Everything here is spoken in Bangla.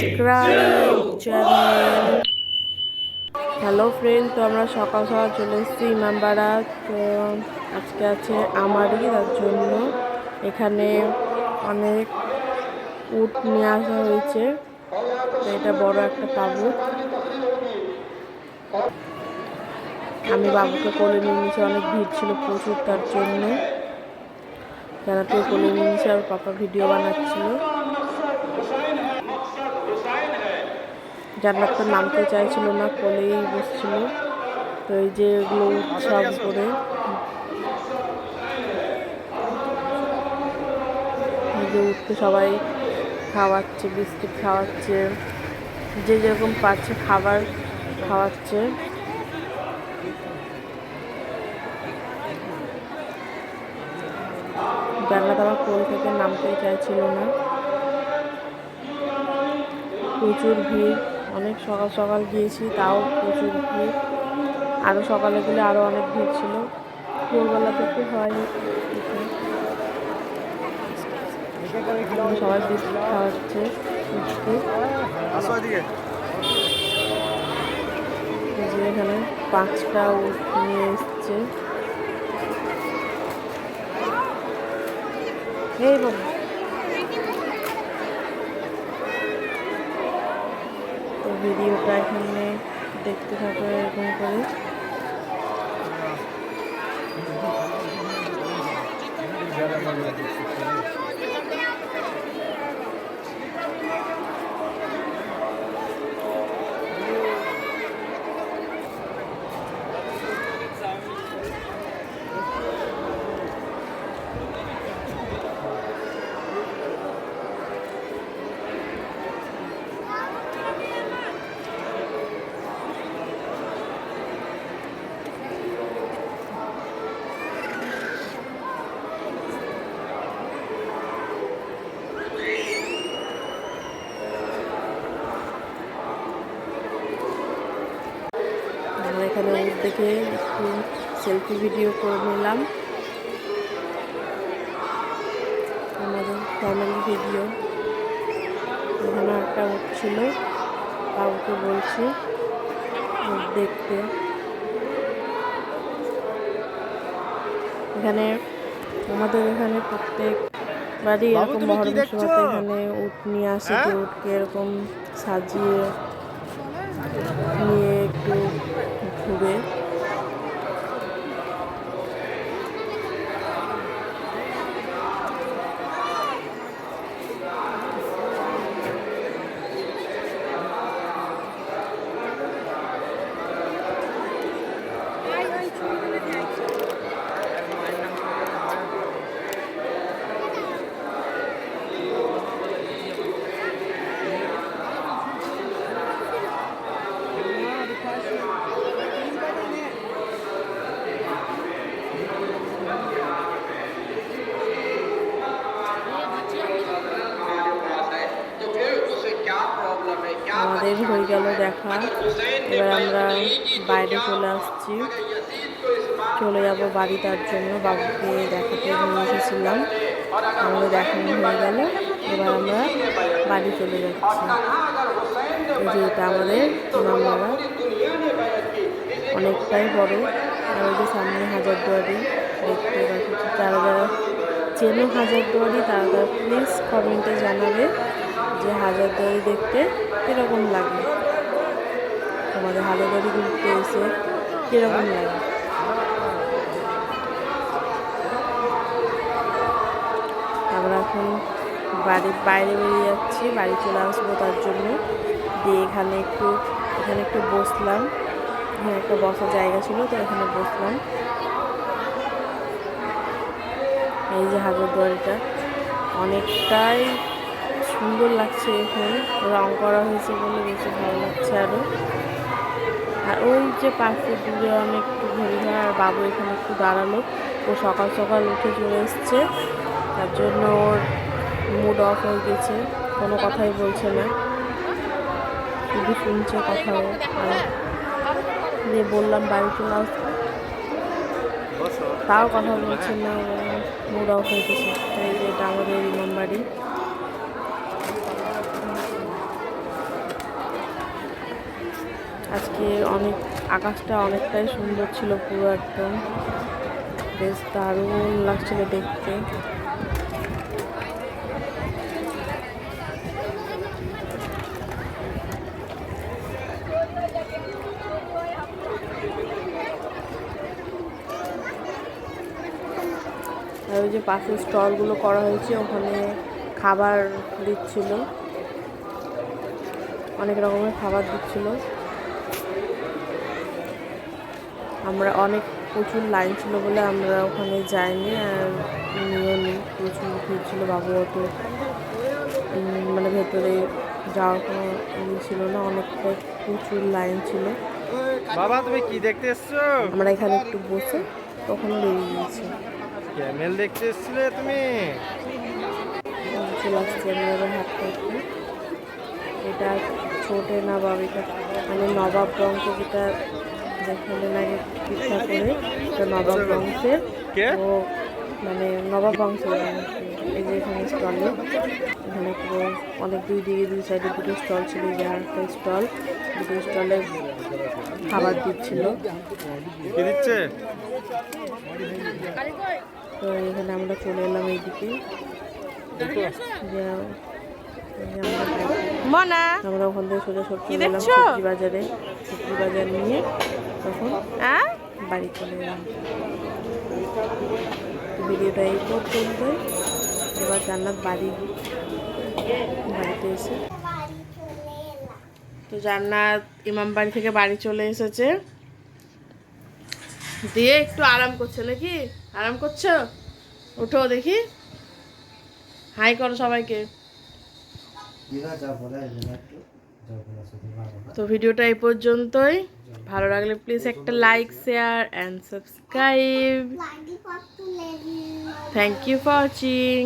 সাবস্ক্রাইব চ্যানেল হ্যালো ফ্রেন্ড তো আমরা সকাল সকাল চলে এসেছি ইমামবাড়া। তো আজকে আছে আমারই তার জন্য। এখানে অনেক উট নিয়ে আসা হয়েছে। তো এটা বড় একটা তাবুত আমি বাবুকে কোলে নিয়ে নিয়েছি। অনেক ভিড় ছিল প্রচুর তার জন্য। জানাতে কোলে নিয়ে নিয়েছি আর পাপা ভিডিও বানাচ্ছিল। জান্নাত তো নামতে চাইছিল না কোলেই বসছিল। তো এই যে এগুলো উৎসব করে। উঠতে সবাই খাওয়াচ্ছে, বিস্কিট খাওয়াচ্ছে, যে যেরকম পাচ্ছে খাবার খাওয়াচ্ছে। জান্নাত আমার কোল থেকে নামতেই চাইছিল না। প্রচুর ভিড়। অনেক সকাল সকাল গিয়েছি, তাও প্রচুর ভিড়। আরও সকালে গেলে আরও অনেক ভিড় ছিল। ভোরবেলা থেকে হয়নি। সবাই বিস্কুট খাওয়াচ্ছে বিস্কুট যে এখানে পাঁচটা উট নিয়ে এসছে। এই বাবা। ভিডিওটা এখানে দেখতে থাকো এরকম করে। আমরা এখানে দেখে একটু সেলফি ভিডিও করে নিলাম আমাদের ফ্যামিলি ভিডিও এখানে একটা উট ছিল বাবুকে বলছি দেখতে এখানে আমাদের এখানে প্রত্যেক বাড়ি এরকম মহরম? এখানে উট নিয়ে আসে হ্যাঁ? উটকে এরকম সাজিয়ে নিয়ে একটু ঘুরে আমাদের হয়ে গেল দেখা, এবার আমরা বাইরে চলে আসছি। চলে যাব বাড়ি তার জন্য, বাবুকে দেখাতে নিয়ে এসেছিলাম। আমাদের দেখানো হয়ে গেল। এবার আমরা বাড়ি চলে যাচ্ছি। যে এটা আমাদের মামারা। অনেকটাই বড়। যে সামনে হাজারদুয়ারি। দেখতে পাচ্ছি যারা যারা চেনো হাজারদুয়ারি, তারা তারা প্লিজ কমেন্টে জানাবে যে হাজারদুয়ারি দেখতে কীরকম লাগে। তোমাদের হাজারদুয়ারি ঘুরতে এসে কীরকম লাগে? আমরা এখন বাড়ির বাইরে বেরিয়ে যাচ্ছি, বাড়ি চলে আসব তার জন্য। দিয়ে এখানে একটু এখানে একটু বসলাম। এখানে একটা বসার জায়গা ছিল, তো এখানে বসলাম। এই যে হাজারদুয়ারিটা অনেকটাই সুন্দর লাগছে এখানে। রং করা হয়েছে বলে বেশি ভালো লাগছে আরও আর ওই যে পাশে দূরে অনেক একটু ঘড়ি আর বাবু এখানে একটু দাঁড়াল। ও সকাল সকাল উঠে চলে এসছে। তার জন্য ওর মুড অফ হয়ে গেছে। কোনো কথাই বলছে না। শুধু শুনছে কথা ও। আর দিয়ে বললাম, বাড়ি চলে আসতে তাও কথা বলছে না মুড অফ হয়ে গেছে। তাই এটা আমাদের ইমাম বাড়ি। আজকে অনেক, আকাশটা অনেকটাই সুন্দর ছিল পুরো একদম। বেশ দারুণ লাগছিল দেখতে। আর ওই যে পাশের স্টলগুলো করা হয়েছে, ওখানে খাবার দিচ্ছিল। অনেক রকমের খাবার দিচ্ছিল। আমরা অনেক প্রচুর লাইন ছিল বলে আমরা ওখানে যাইনি আর নিয়েও নি প্রচুর ভিড় ছিল বাবু অত মানে ভেতরে যাওয়ার কোনো ইয়ে ছিল না অনেকটা প্রচুর লাইন ছিল। বাবা তুমি কি দেখতে এসছো? আমরা এখানে একটু বসে তখন বেরিয়ে গিয়েছি। ক্যামেল দেখতে এসছিলে তুমি? চলে আসছে একটু এটা ছোটে না নবাব এটা মানে নবাব বংশ যেটা লাগে চিকিৎসা করে। তো নবাব বংশের। ও মানে নবাব বংশের এই যে এখানে স্টলে এখানে পুরো অনেক দুই দিকে দুই সাইডে দুটো স্টল ছিল যে একটা স্টল দুটো স্টলে খাবার দিচ্ছিল। দিচ্ছে? তো এখানে আমরা চলে এলাম এইদিকে। আমরা ওখান থেকে সোজা? সবজি বাজারে। সবজি বাজার নিয়ে। তখন হ্যাঁ? বাড়ি চলে এলাম তো ভিডিওটা এই পর্যন্তই এবার জান্নাত বাড়ি বাড়িতে এসে। তো জান্নাত ইমাম বাড়ি থেকে বাড়ি চলে এসেছে। দিয়ে একটু আরাম করছে নাকি? আরাম করছ? উঠো দেখি। হাই করো সবাইকে। তো ভিডিওটা এই পর্যন্তই। ভালো লাগলে প্লিজ একটা like share and subscribe thank you for watching